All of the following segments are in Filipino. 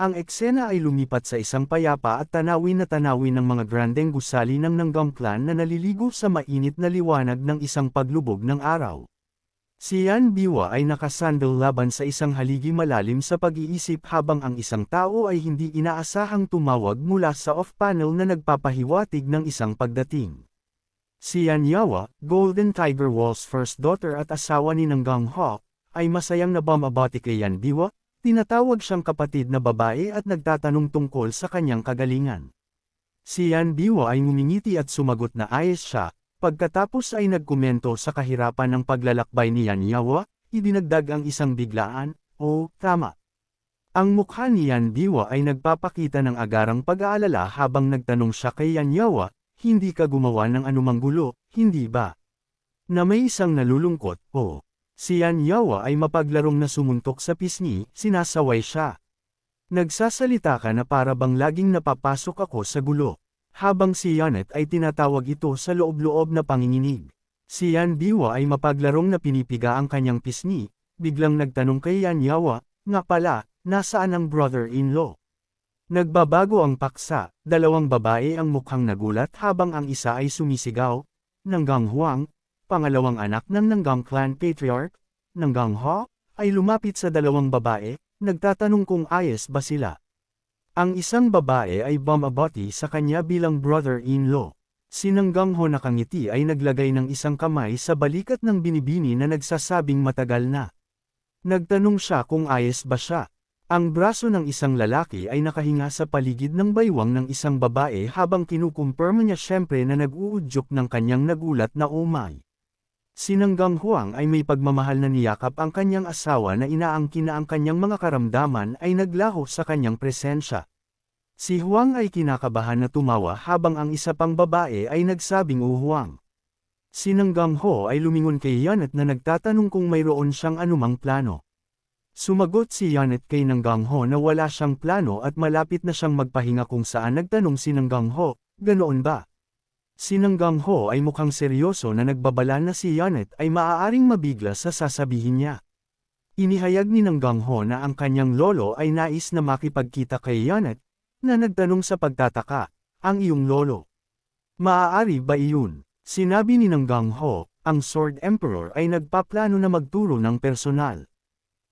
Ang eksena ay lumipat sa isang payapa at tanawin na tanawin ng mga grandeng gusali ng Nanggang clan na naliligo sa mainit na liwanag ng isang paglubog ng araw. Si Yan Biwa ay nakasandal laban sa isang haligi malalim sa pag-iisip habang ang isang tao ay hindi inaasahang tumawag mula sa off-panel na nagpapahiwatig ng isang pagdating. Si Yan Yawa, Golden Tiger Wall's first daughter at asawa ni Nanggang Hawk, ay masayang nabamabati kay Yan Biwa, tinatawag siyang kapatid na babae at nagtatanong tungkol sa kanyang kagalingan. Si Yan Biwa ay ngumingiti at sumagot na ayos siya, pagkatapos ay nagkomento sa kahirapan ng paglalakbay ni Yan Yawa, idinagdag ang isang biglaan, o, tama. Ang mukha ni Yan Biwa ay nagpapakita ng agarang pag-aalala habang nagtanong siya kay Yan Yawa, hindi ka gumawa ng anumang gulo, hindi ba? Na may isang nalulungkot, o. Si Yan Yawa ay mapaglarong na sumuntok sa pisngi, sinasaway siya. Nagsasalita ka na para bang laging napapasok ako sa gulo. Habang si Yanet ay tinatawag ito sa loob-loob na panginginig. Si Yan Biwa ay mapaglarong na pinipiga ang kanyang pisngi, biglang nagtanong kay Yan Yawa, nga pala, nasaan ang brother-in-law? Nagbabago ang paksa, dalawang babae ang mukhang nagulat habang ang isa ay sumisigaw, Nanggang Huang, pangalawang anak ng Nanggang clan patriarch, Nanggang Ho, ay lumapit sa dalawang babae, nagtatanong kung ayos ba sila. Ang isang babae ay bumabati sa kanya bilang brother-in-law. Si Nanggang Ho nakangiti ay naglagay ng isang kamay sa balikat ng binibini na nagsasabing matagal na. Nagtanong siya kung ayos ba siya. Ang braso ng isang lalaki ay nakahinga sa paligid ng baywang ng isang babae habang kinukumpirma niya syempre na nag-uudyok ng kanyang nagulat na umay. Sinanggang Huang ay may pagmamahal na niyakap ang kanyang asawa na inaangkin na ang kanyang mga karamdaman ay naglaho sa kanyang presensya. Si Huang ay kinakabahan na tumawa habang ang isa pang babae ay nagsabing o Huang. Sinanggang Ho ay lumingon kay Yanet na nagtatanong kung mayroon siyang anumang plano. Sumagot si Yanet kay Nanggang Ho na wala siyang plano at malapit na siyang magpahinga kung saan nagtanong si Nanggang Ho, ganoon ba? Si Nanggang Ho ay mukhang seryoso na nagbabala na si Yanet ay maaaring mabigla sa sasabihin niya. Inihayag ni Nanggang Ho na ang kanyang lolo ay nais na makipagkita kay Yanet, na nagtanong sa pagtataka, ang iyong lolo. Maaari ba iyon? Sinabi ni Nanggang Ho, ang Sword Emperor ay nagpaplano na magturo ng personal.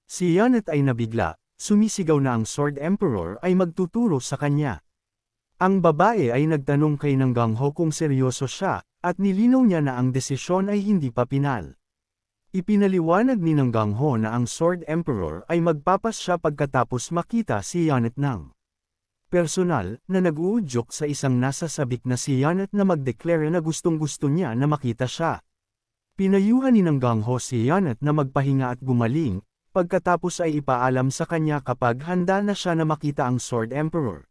Si Yanet ay nabigla, sumisigaw na ang Sword Emperor ay magtuturo sa kanya. Ang babae ay nagtanong kay Nanggang Ho kung seryoso siya, at nilinaw niya na ang desisyon ay hindi pa pinal. Ipinaliwanag ni Nanggang Ho na ang Sword Emperor ay magpapas siya pagkatapos makita si Yanet ng personal na nag-uudyok sa isang nasa sabik na si Yanet na magdeklara na gustong gusto niya na makita siya. Pinayuhan ni Nanggang Ho si Yanet na magpahinga at gumaling, pagkatapos ay ipaalam sa kanya kapag handa na siya na makita ang Sword Emperor.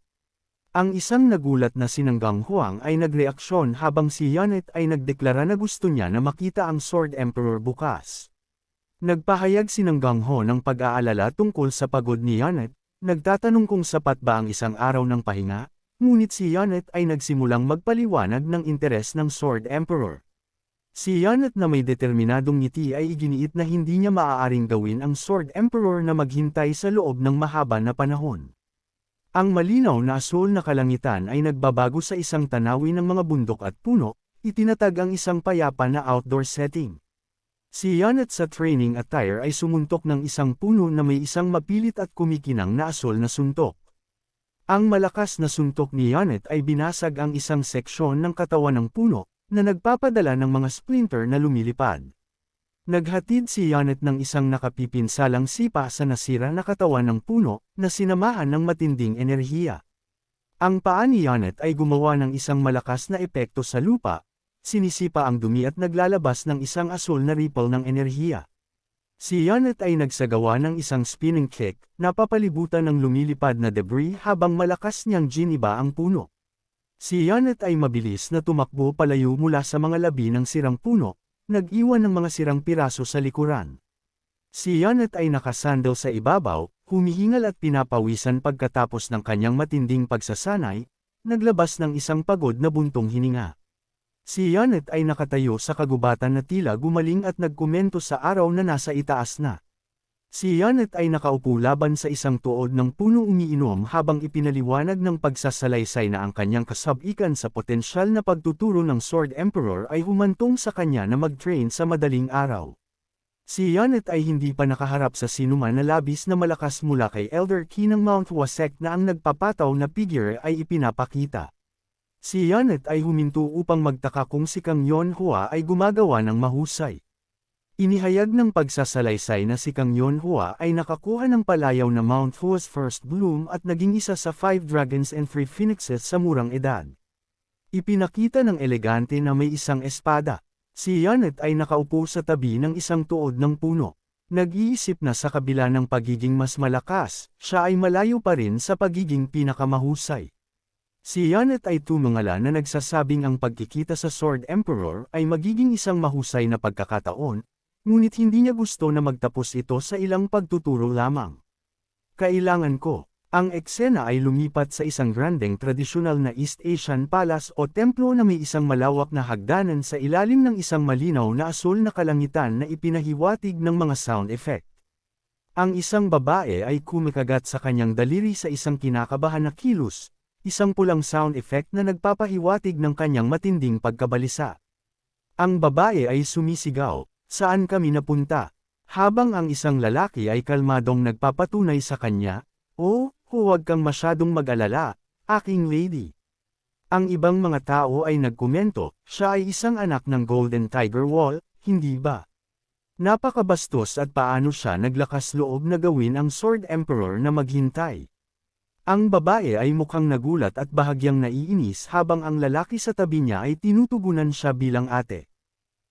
Ang isang nagulat na sinanggang Huang ay nagreaksyon habang si Yanet ay nagdeklara na gusto niya na makita ang Sword Emperor bukas. Nagpahayag si Nanggang Ho ng pag-aalala tungkol sa pagod ni Yanet, nagtatanong kung sapat ba ang isang araw ng pahinga, ngunit si Yanet ay nagsimulang magpaliwanag ng interes ng Sword Emperor. Si Yanet na may determinadong ngiti ay iginiit na hindi niya maaaring gawin ang Sword Emperor na maghintay sa loob ng mahaba na panahon. Ang malinaw na asul na kalangitan ay nagbabago sa isang tanawin ng mga bundok at puno, itinatag ang isang payapa na outdoor setting. Si Yanet sa training attire ay sumuntok ng isang puno na may isang mapilit at kumikinang na asul na suntok. Ang malakas na suntok ni Yanet ay binasag ang isang seksyon ng katawan ng puno, na nagpapadala ng mga splinter na lumilipad. Naghatid si Yanet ng isang nakapipinsalang sipa sa nasira na katawan ng puno, na sinamahan ng matinding enerhiya. Ang paa ni Yanet ay gumawa ng isang malakas na epekto sa lupa, sinisipa ang dumi at naglalabas ng isang asul na ripple ng enerhiya. Si Yanet ay nagsagawa ng isang spinning kick, napapalibutan ng lumilipad na debris habang malakas niyang giniba ang puno. Si Yanet ay mabilis na tumakbo palayo mula sa mga labi ng sirang puno, nag-iwan ng mga sirang piraso sa likuran. Si Yanet ay nakasandal sa ibabaw, humihingal at pinapawisan pagkatapos ng kanyang matinding pagsasanay, naglabas ng isang pagod na buntong hininga. Si Yanet ay nakatayo sa kagubatan na tila gumaling at nagkomento sa araw na nasa itaas na. Si Yanet ay nakaupo laban sa isang tuod ng puno umiinom habang ipinaliwanag ng pagsasalaysay na ang kanyang kasabikan sa potensyal na pagtuturo ng Sword Emperor ay humantong sa kanya na mag-train sa madaling araw. Si Yanet ay hindi pa nakaharap sa sinuman na labis na malakas mula kay Elder Key ng Mount Wasek na ang nagpapataw na figure ay ipinapakita. Si Yanet ay huminto upang magtaka kung si Kang Yon Hua ay gumagawa ng mahusay. Inihayag ng pagsasalaysay na si Kang Yon Hua ay nakakuha ng palayaw na Mount Hua's First Bloom at naging isa sa Five Dragons and Three Phoenixes sa murang edad. Ipinakita ng elegante na may isang espada. Si Yanet ay nakaupo sa tabi ng isang tuod ng puno. Nag-iisip na sa kabila ng pagiging mas malakas, siya ay malayo pa rin sa pagiging pinakamahusay. Si Yanet ay tumungala na nagsasabing ang pagkikita sa Sword Emperor ay magiging isang mahusay na pagkakataon, Ngunit hindi niya gusto na magtapos ito sa ilang pagtuturo lamang. Kailangan ko. Ang eksena ay lumipat sa isang grandeng tradisyonal na East Asian palace o templo na may isang malawak na hagdanan sa ilalim ng isang malinaw na asul na kalangitan na ipinahiwatig ng mga sound effect. Ang isang babae ay kumikagat sa kanyang daliri sa isang kinakabahan na kilos, isang pulang sound effect na nagpapahiwatig ng kanyang matinding pagkabalisa. Ang babae ay sumisigaw, Saan kami napunta? Habang ang isang lalaki ay kalmadong nagpapatunay sa kanya, Oh, huwag kang masyadong mag-alala, aking lady. Ang ibang mga tao ay nagkomento, siya ay isang anak ng Golden Tiger Wall, hindi ba? Napakabastos at paano siya naglakas loob na gawin ang Sword Emperor na maghintay. Ang babae ay mukhang nagulat at bahagyang naiinis habang ang lalaki sa tabi niya ay tinutugunan siya bilang ate.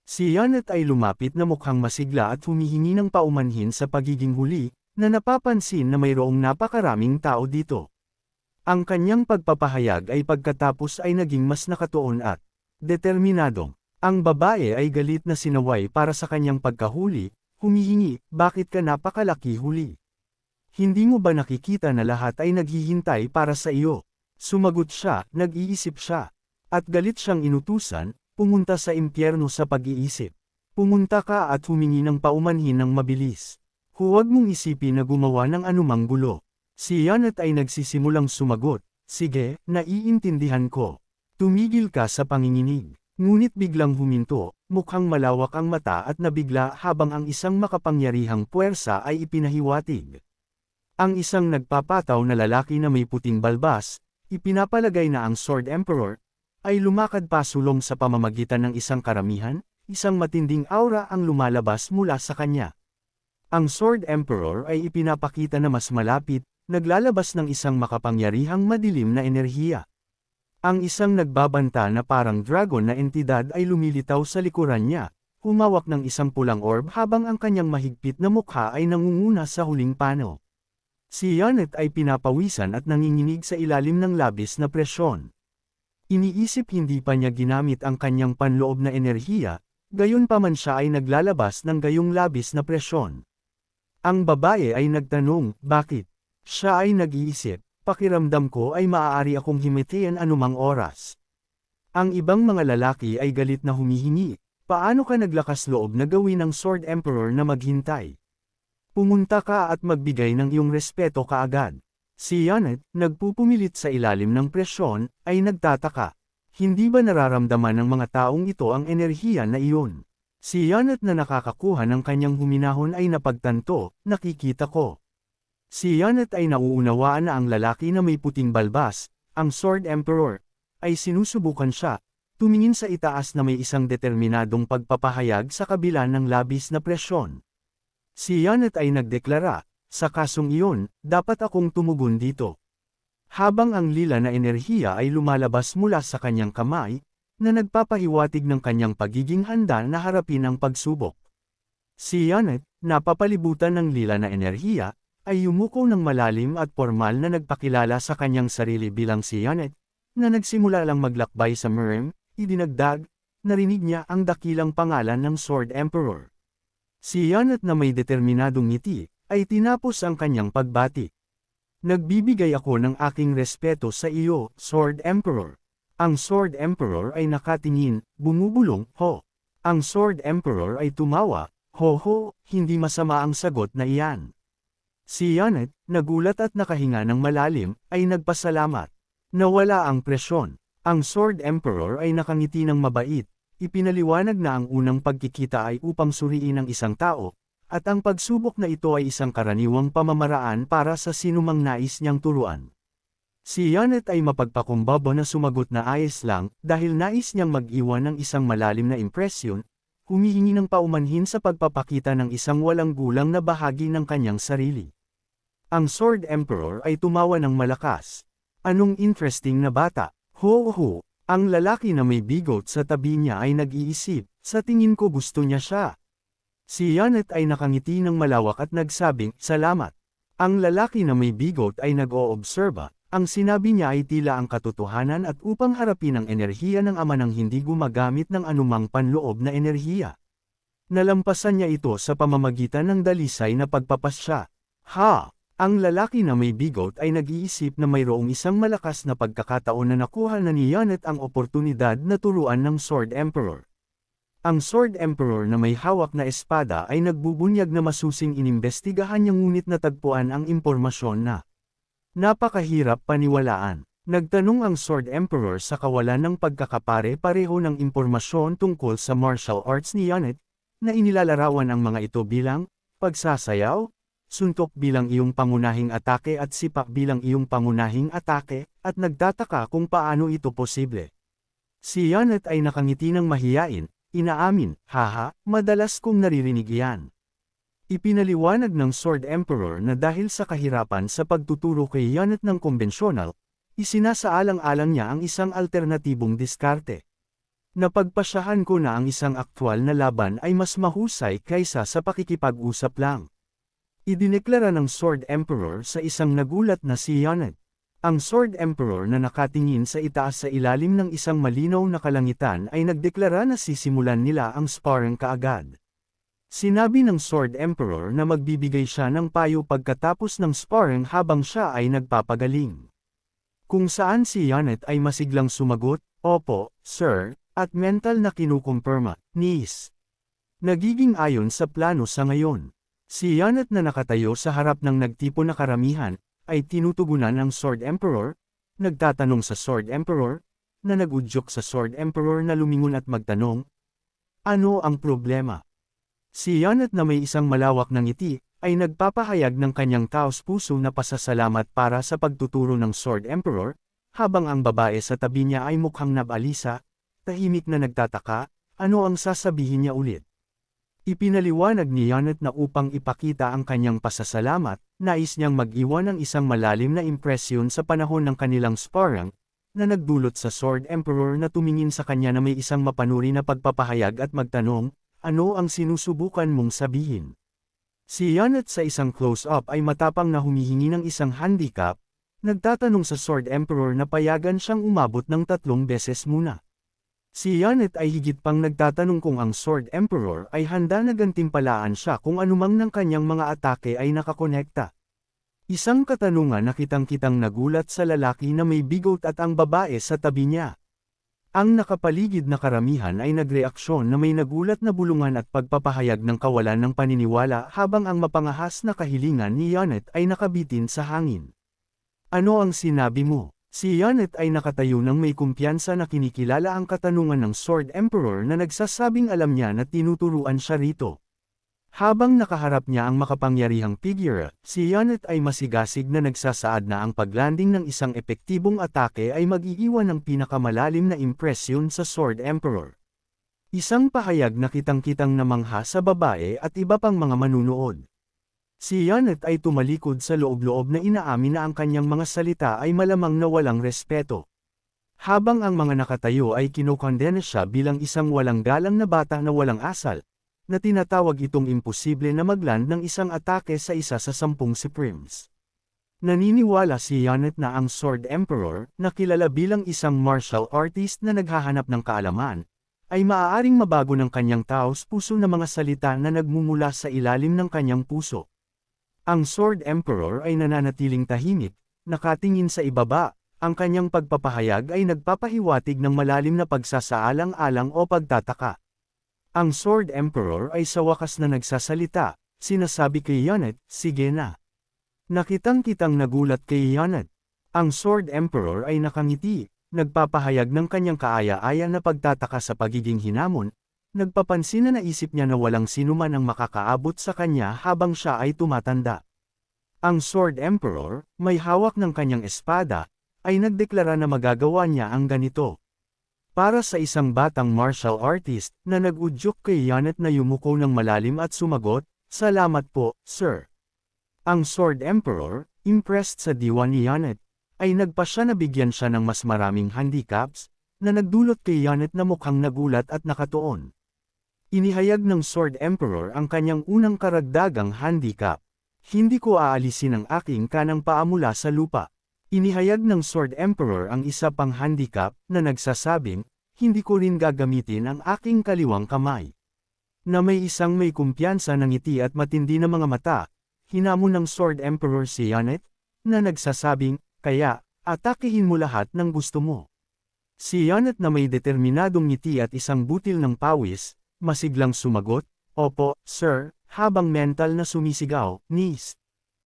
Si Janet ay lumapit na mukhang masigla at humihingi ng paumanhin sa pagiging huli, na napapansin na mayroong napakaraming tao dito. Ang kanyang pagpapahayag ay pagkatapos ay naging mas nakatuon at determinado. Ang babae ay galit na sinaway para sa kanyang pagkahuli, humihingi, bakit ka napakalaki huli? Hindi mo ba nakikita na lahat ay naghihintay para sa iyo? Sumagot siya, nag-iisip siya. At galit siyang inutusan, Pumunta sa impyerno sa pag-iisip. Pumunta ka at humingi ng paumanhin ng mabilis. Huwag mong isipin na gumawa ng anumang gulo. Si Janet ay nagsisimulang sumagot, Sige, naiintindihan ko. Tumigil ka sa panginginig. Ngunit biglang huminto, mukhang malawak ang mata at nabigla habang ang isang makapangyarihang puwersa ay ipinahiwatig. Ang isang nagpapataw na lalaki na may puting balbas, ipinapalagay na ang Sword Emperor, ay lumakad pasulong sa pamamagitan ng isang karamihan, isang matinding aura ang lumalabas mula sa kanya. Ang Sword Emperor ay ipinapakita na mas malapit, naglalabas ng isang makapangyarihang madilim na enerhiya. Ang isang nagbabanta na parang dragon na entidad ay lumilitaw sa likuran niya, humawak ng isang pulang orb habang ang kanyang mahigpit na mukha ay nangunguna sa huling pano. Si Janet ay pinapawisan at nanginginig sa ilalim ng labis na presyon. Iniisip hindi pa niya ginamit ang kanyang panloob na enerhiya, gayon pa man siya ay naglalabas ng gayong labis na presyon. Ang babae ay nagtanong, bakit? Siya ay nag-iisip, pakiramdam ko ay maaari akong himitian anumang oras. Ang ibang mga lalaki ay galit na humihingi, paano ka naglakas loob na gawin ng Sword Emperor na maghintay? Pumunta ka at magbigay ng iyong respeto kaagad. Si Janet, nagpupumilit sa ilalim ng presyon, ay nagtataka. Hindi ba nararamdaman ng mga taong ito ang enerhiya na iyon? Si Janet na nakakakuha ng kanyang huminahon ay napagtanto, nakikita ko. Si Janet ay nauunawaan na ang lalaki na may puting balbas, ang Sword Emperor, ay sinusubukan siya, tumingin sa itaas na may isang determinadong pagpapahayag sa kabila ng labis na presyon. Si Janet ay nagdeklara, sa kasong iyon, dapat akong tumugon dito. Habang ang lila na enerhiya ay lumalabas mula sa kanyang kamay, na nagpapahiwatig ng kanyang pagiging handa na harapin ang pagsubok. Si Janet, napapalibutan ng lila na enerhiya, ay yumuko ng malalim at formal na nagpakilala sa kanyang sarili bilang si Janet, na nagsimula lang maglakbay sa Murem, idinagdag, narinig niya ang dakilang pangalan ng Sword Emperor. Si Janet na may determinadong ngiti, ay tinapos ang kanyang pagbati. Nagbibigay ako ng aking respeto sa iyo, Sword Emperor. Ang Sword Emperor ay nakatingin, bumubulong, ho. Ang Sword Emperor ay tumawa, Hoho, hindi masama ang sagot na iyan. Si Yanet, nagulat at nakahinga ng malalim, ay nagpasalamat. Nawala ang presyon. Ang Sword Emperor ay nakangiti ng mabait. Ipinaliwanag na ang unang pagkikita ay upang suriin ang isang tao, at ang pagsubok na ito ay isang karaniwang pamamaraan para sa sinumang nais niyang turuan. Si Yanet ay mapagpakumbaba na sumagot na ayos lang dahil nais niyang mag-iwan ng isang malalim na impresyon, humihingi ng paumanhin sa pagpapakita ng isang walang gulang na bahagi ng kanyang sarili. Ang Sword Emperor ay tumawa ng malakas. Anong interesting na bata? Ho ho, ang lalaki na may bigot sa tabi niya ay nag-iisip, sa tingin ko gusto niya siya. Si Yanet ay nakangiti ng malawak at nagsabing, salamat. Ang lalaki na may bigot ay nag-oobserba, ang sinabi niya ay tila ang katotohanan at upang harapin ang enerhiya ng ama ng hindi gumagamit ng anumang panloob na enerhiya. Nalampasan niya ito sa pamamagitan ng dalisay na pagpapasya. Ha! Ang lalaki na may bigot ay nag-iisip na mayroong isang malakas na pagkakataon na nakuha na ni Yanet ang oportunidad na turuan ng Sword Emperor. Ang Sword Emperor na may hawak na espada ay nagbubunyag na masusing inimbestigahan niya ngunit natagpuan ang impormasyon na napakahirap paniwalaan. Nagtanong ang Sword Emperor sa kawalan ng pagkakapare-pareho ng impormasyon tungkol sa martial arts ni Yanet, na inilalarawan ang mga ito bilang pagsasayaw, suntok bilang iyong pangunahing atake at sipak bilang iyong pangunahing atake, at nagtataka kung paano ito posible. Si Yanet ay nakangiti ng mahiyain, inaamin, haha, madalas kong naririnig yan. Ipinaliwanag ng Sword Emperor na dahil sa kahirapan sa pagtuturo kay Yanet ng konbensyonal, isinasaalang-alang niya ang isang alternatibong diskarte. Napagpasyahan ko na ang isang aktwal na laban ay mas mahusay kaysa sa pakikipag-usap lang. Idineklara ng Sword Emperor sa isang nagulat na si Yanet. Ang Sword Emperor na nakatingin sa itaas sa ilalim ng isang malinaw na kalangitan ay nagdeklara na sisimulan nila ang sparring kaagad. Sinabi ng Sword Emperor na magbibigay siya ng payo pagkatapos ng sparring habang siya ay nagpapagaling. Kung saan si Yanet ay masiglang sumagot, Opo, Sir, at mental na kinukumpirma, Nis. Nagiging ayon sa plano sa ngayon. Si Yanet na nakatayo sa harap ng nagtipo na karamihan, ay tinutugunan ng Sword Emperor, nagtatanong sa Sword Emperor, na nagudyok sa Sword Emperor na lumingon at magtanong, Ano ang problema? Si Yanet na may isang malawak na ngiti, ay nagpapahayag ng kanyang taos-puso na pasasalamat para sa pagtuturo ng Sword Emperor, habang ang babae sa tabi niya ay mukhang nabalisa, tahimik na nagtataka, ano ang sasabihin niya ulit. Ipinaliwanag ni Yanet na upang ipakita ang kanyang pasasalamat, nais niyang mag-iwan ng isang malalim na impresyon sa panahon ng kanilang sparring, na nagdulot sa Sword Emperor na tumingin sa kanya na may isang mapanuri na pagpapahayag at magtanong, ano ang sinusubukan mong sabihin? Si Yanet sa isang close-up ay matapang na humihingi ng isang handicap, nagtatanong sa Sword Emperor na payagan siyang umabot ng tatlong beses muna. Si Yanet ay higit pang nagtatanong kung ang Sword Emperor ay handa na gantimpalaan siya kung anumang ng kanyang mga atake ay nakakonekta. Isang katanungan na kitang-kitang nagulat sa lalaki na may bigot at ang babae sa tabi niya. Ang nakapaligid na karamihan ay nagreaksyon na may nagulat na bulungan at pagpapahayag ng kawalan ng paniniwala habang ang mapangahas na kahilingan ni Yanet ay nakabitin sa hangin. Ano ang sinabi mo? Si Yanet ay nakatayo ng may kumpiyansa na kinikilala ang katanungan ng Sword Emperor na nagsasabing alam niya na tinuturuan siya rito. Habang nakaharap niya ang makapangyarihang figure, si Yanet ay masigasig na nagsasaad na ang paglanding ng isang epektibong atake ay mag-iiwan ng pinakamalalim na impresyon sa Sword Emperor. Isang pahayag na kitang-kitang namangha sa babae at iba pang mga manunood. Si Yanet ay tumalikod sa loob-loob na inaamin na ang kanyang mga salita ay malamang na walang respeto. Habang ang mga nakatayo ay kinokondena siya bilang isang walang galang na bata na walang asal, na tinatawag itong imposible na magland ng isang atake sa isa sa sampung Supremes. Naniniwala si Yanet na ang Sword Emperor, na kilala bilang isang martial artist na naghahanap ng kaalaman, ay maaaring mabago ng kanyang taos puso na mga salita na nagmumula sa ilalim ng kanyang puso. Ang Sword Emperor ay nananatiling tahimik, nakatingin sa ibaba, ang kanyang pagpapahayag ay nagpapahiwatig ng malalim na pagsasaalang-alang o pagtataka. Ang Sword Emperor ay sa wakas na nagsasalita, sinasabi kay Yanet, sige na. Nakitang-kitang nagulat kay Yanet. Ang Sword Emperor ay nakangiti, nagpapahayag ng kanyang kaaya-aya na pagtataka sa pagiging hinamon, nagpapansin na naisip niya na walang sinuman ang makakaabot sa kanya habang siya ay tumatanda. Ang Sword Emperor, may hawak ng kanyang espada, ay nagdeklara na magagawa niya ang ganito. Para sa isang batang martial artist na nag-udyok kay Yanet na yumuko ng malalim at sumagot, Salamat po, sir. Ang Sword Emperor, impressed sa diwa ni Yanet, ay nagpa siya na bigyan siya ng mas maraming handicaps, na nagdulot kay Yanet na mukhang nagulat at nakatuon. Inihayag ng Sword Emperor ang kanyang unang karagdagang handicap. Hindi ko aalisin ang aking kanang paa mula sa lupa. Inihayag ng Sword Emperor ang isa pang handicap na nagsasabing, hindi ko rin gagamitin ang aking kaliwang kamay. Na may isang may kumpiyansa ng ngiti at matindi na mga mata, hinamon ng Sword Emperor si Yanet, na nagsasabing, kaya, atakihin mo lahat ng gusto mo. Si Yanet na may determinadong ngiti at isang butil ng pawis, masiglang sumagot, Opo, sir, habang mental na sumisigaw, Nis.